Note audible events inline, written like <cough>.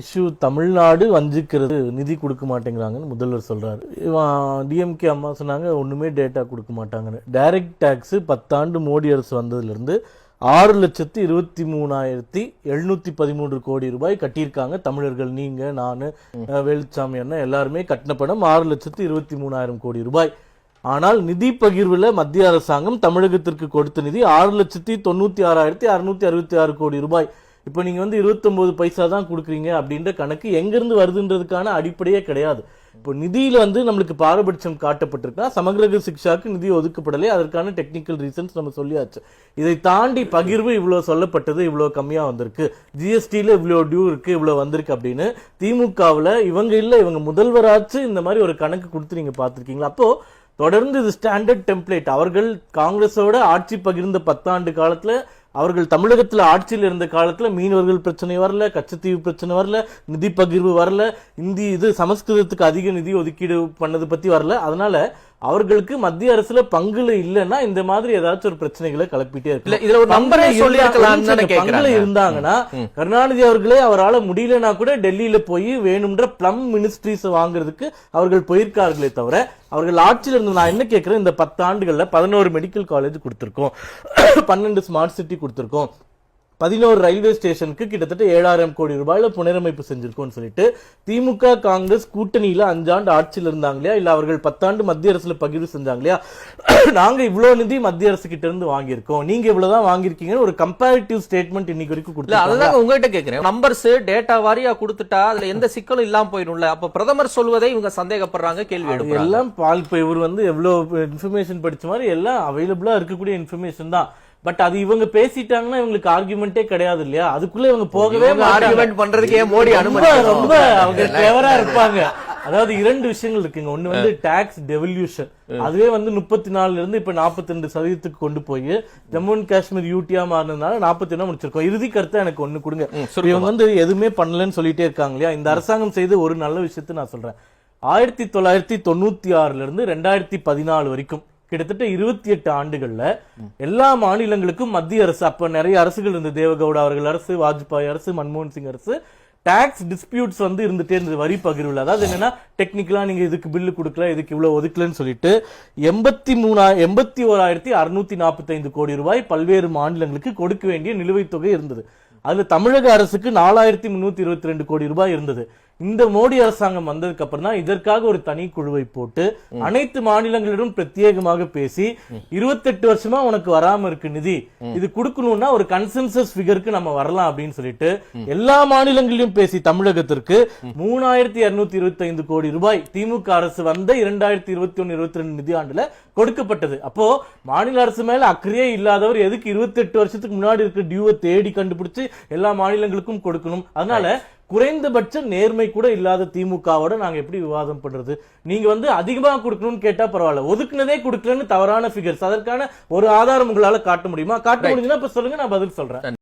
Issue Tamil Nadu வஞ்சிக்கிறது நிதி கொடுக்க மாட்டேங்கிறாங்கன்னு முதல்வர் சொல்கிறார் இவன் டிஎம்கே அம்மா சொன்னாங்க ஒன்றுமே டேட்டா கொடுக்க மாட்டாங்கன்னு. டைரக்ட் டேக்ஸு பத்தாண்டு மோடி அரசு வந்ததுலேருந்து ஆறு லட்சத்தி இருபத்தி மூணாயிரத்தி எழுநூத்தி பதிமூன்று கோடி ரூபாய் கட்டியிருக்காங்க தமிழர்கள். நீங்கள் நான் வேலுச்சாமி அண்ணன் எல்லாருமே கட்டின படம் ஆறு லட்சத்தி இருபத்தி மூணாயிரம் கோடி ரூபாய். ஆனால் நிதி பகிர்வில் மத்திய அரசாங்கம் தமிழகத்திற்கு கொடுத்த நிதி ஆறு லட்சத்தி தொண்ணூற்றி ஆறாயிரத்தி அறுநூற்றி அறுபத்தி ஆறு கோடி ரூபாய். இப்போ நீங்கள் வந்து 29 பைசா தான் கொடுக்குறீங்க அப்படின்ற கணக்கு எங்கேருந்து வருதுன்றதுக்கான அடிப்படையே கிடையாது. இப்போ நிதியில் வந்து நம்மளுக்கு பாரபட்சம் காட்டப்பட்டிருக்கா சமகிரக சிக்ஷாக்கு நிதி ஒதுக்கப்படலை. அதற்கான டெக்னிக்கல் ரீசன்ஸ் நம்ம சொல்லியாச்சு. இதை தாண்டி பகிர்வு இவ்வளோ சொல்லப்பட்டது இவ்வளோ கம்மியாக வந்திருக்கு. ஜிஎஸ்டியில் இவ்வளோ டியூ இருக்குது இவ்வளோ வந்திருக்கு அப்படின்னு திமுகவில் இவங்க இல்லை இவங்க முதல்வராச்சு இந்த மாதிரி ஒரு கணக்கு கொடுத்து நீங்கள் பார்த்துருக்கீங்களா? அப்போ தொடர்ந்து இது ஸ்டாண்டர்ட் டெம்ப்ளேட் அவர்கள் காங்கிரஸோட ஆட்சி பகிர்ந்த பத்தாண்டு காலத்தில் அவர்கள் தமிழகத்தில் ஆட்சியில் இருந்த காலத்தில் மீனவர்கள் பிரச்சனை வரல கச்சத்தீவு பிரச்சனை வரல நிதி பகிர்வு வரல இந்தி இது சமஸ்கிருதத்துக்கு அதிக நிதி ஒதுக்கீடு பண்ணது பற்றி வரல. அதனால அவர்களுக்கு மத்திய அரசுல பங்குல இல்லைன்னா இந்த மாதிரி ஏதாச்சும் ஒரு பிரச்சனைகளை கிளப்பிட்டே இல்ல இருக்கு இதுல ஒரு நம்பரே பங்குல இருந்தாங்கன்னா கருணாநிதி அவர்களே அவரால முடியலனா கூட டெல்லியில போய் வேணும்ன்ற பிளம் மினிஸ்ட்ரிஸ் வாங்குறதுக்கு அவர்கள் போயிருக்கார்களே தவிர அவர்கள் ஆட்சியில் இருந்து நான் என்ன கேட்கிறேன் இந்த பத்து ஆண்டுகள்ல பதினோரு மெடிக்கல் காலேஜ் கொடுத்திருக்கோம். பன்னெண்டு ஸ்மார்ட் சிட்டி கொடுத்திருக்கோம். பதினோரு ரயில்வே ஸ்டேஷனுக்கு கிட்டத்தட்ட ஏழாயிரம் கோடி ரூபாயில புனரமைப்பு செஞ்சிருக்கோம்னு சொல்லிட்டு திமுக காங்கிரஸ் கூட்டணியில அஞ்சாண்டு ஆட்சியில் இருந்தாங்க இல்லையா? இல்ல அவர்கள் பத்தாண்டு மத்திய அரசுல பகிர்வு செஞ்சாங்க இல்லையா? <clears throat> நாங்க இவ்வளவு நிதி மத்திய அரசு கிட்ட இருந்து வாங்கியிருக்கோம். நீங்க இவ்வளவுதான் வாங்கியிருக்கீங்கன்னு ஒரு கம்பேரிட்டிவ் ஸ்டேட்மெண்ட் இன்னைக்கு வரைக்கும் கொடுத்து அதுதான் உங்ககிட்ட கேக்குறேன். நம்பர்ஸ் டேட்டா வாரியா கொடுத்துட்டா அதுல எந்த சிக்கலும் இல்லாம போயிடும்ல. அப்ப பிரதமர் சொல்வதை இவங்க சந்தேகப்படுறாங்க கேள்வி எல்லாம் பால் இவர் வந்து எவ்வளவு இன்ஃபர்மேஷன் படிச்ச மாதிரி எல்லாம் அவைலபிளா இருக்கக்கூடிய இன்ஃபர்மேஷன் தான். பட் அது இவங்க பேசிட்டாங்கன்னா இவங்களுக்கு ஆர்குமெண்டே கிடையாது இல்லையா? அதுக்குள்ள இவங்க போகவே. ஆர்குமெண்ட் பண்றதுக்கு மோடி அனுமதி ரொம்ப அவங்க கிளவரா இருப்பாங்க. அதாவது இரண்டு விஷயங்கள் இருக்குங்க. ஒண்ணு வந்து டாக்ஸ் டெவல்யூஷன் அதுவே வந்து முப்பத்தி நாலுல இருந்து இப்ப 42% ரெண்டு சதவீதத்துக்கு கொண்டு போய் ஜம்மு அண்ட் காஷ்மீர் யூடியா மாறினதுனால நாற்பத்தி ஒண்ணா முடிச்சிருக்கோம். இறுதி கருத்தை எனக்கு ஒண்ணு கொடுங்க. இவங்க வந்து எதுவுமே பண்ணலன்னு சொல்லிட்டே இருக்காங்க இல்லையா? இந்த அரசாங்கம் செய்த ஒரு நல்ல விஷயத்தை நான் சொல்றேன். ஆயிரத்தி தொள்ளாயிரத்தி தொண்ணூத்தி ஆறுல இருந்து ரெண்டாயிரத்தி பதினாலு வரைக்கும் கிட்டத்தட்ட இருபத்தி எட்டு ஆண்டுகள்ல எல்லா மாநிலங்களுக்கும் மத்திய அரசு அப்ப நிறைய அரசுகள் இருந்தது. தேவகவுடா அவர்கள் அரசு வாஜ்பாய் அரசு மன்மோகன் சிங் அரசு. டாக்ஸ் டிஸ்பியூட்ஸ் வந்து இருந்துட்டே இருந்தது வரி பகிர்வுல. அதாவது என்னன்னா டெக்னிக்கலா நீங்க இதுக்கு பில்லு கொடுக்கல இதுக்கு இவ்வளவு ஒதுக்கலன்னு சொல்லிட்டு எண்பத்தி மூணா எண்பத்தி ஓராயிரத்தி அறுநூத்தி நாற்பத்தைந்து கோடி ரூபாய் பல்வேறு மாநிலங்களுக்கு கொடுக்க வேண்டிய நிலுவைத் தொகை இருந்தது. அதுல தமிழக அரசுக்கு நாலாயிரத்தி முன்னூத்தி இருபத்தி ரெண்டு கோடி ரூபாய் இருந்தது. இந்த மோடி அரசாங்கம் வந்ததுக்கு அப்புறம் தான் இதற்காக ஒரு தனி குழுவை போட்டு அனைத்து மாநிலங்களிடம் பிரத்யேகமாக பேசி இருபத்தெட்டு வருஷமா உனக்கு வராம இருக்கு நிதி. இது கொடுக்கணும்னா ஒரு கன்சென்சஸ் ஃபிகருக்கு நம்ம வரலாம் அப்படின்னு சொல்லிட்டு எல்லா மாநிலங்களிலும் பேசி தமிழகத்திற்கு மூணாயிரத்தி இருநூத்தி இருபத்தி ஐந்து கோடி ரூபாய் திமுக அரசு வந்த இரண்டாயிரத்தி இருபத்தி ஒன்னு இருபத்தி ரெண்டு நிதியாண்டுல கொடுக்கப்பட்டது. அப்போ மாநில அரசு மேல அக்கறையே இல்லாதவர் எதுக்கு இருபத்தெட்டு வருஷத்துக்கு முன்னாடி இருக்க டியூவை தேடி கண்டுபிடிச்சு எல்லா மாநிலங்களுக்கும் கொடுக்கணும். அதனால குறைந்தபட்ச நேர்மை கூட இல்லாத திமுகவோட நாங்க எப்படி விவாதம் பண்றது? நீங்க வந்து அதிகமா கொடுக்கணும்னு கேட்டா பரவாயில்ல. ஒதுக்குனதே கொடுக்கலன்னு தவறான ஃபிகர்ஸ் அதற்கான ஒரு ஆதாரம் உங்களால காட்ட முடியுமா? காட்ட முடியுதுன்னா இப்ப சொல்லுங்க நான் பதில் சொல்றேன்.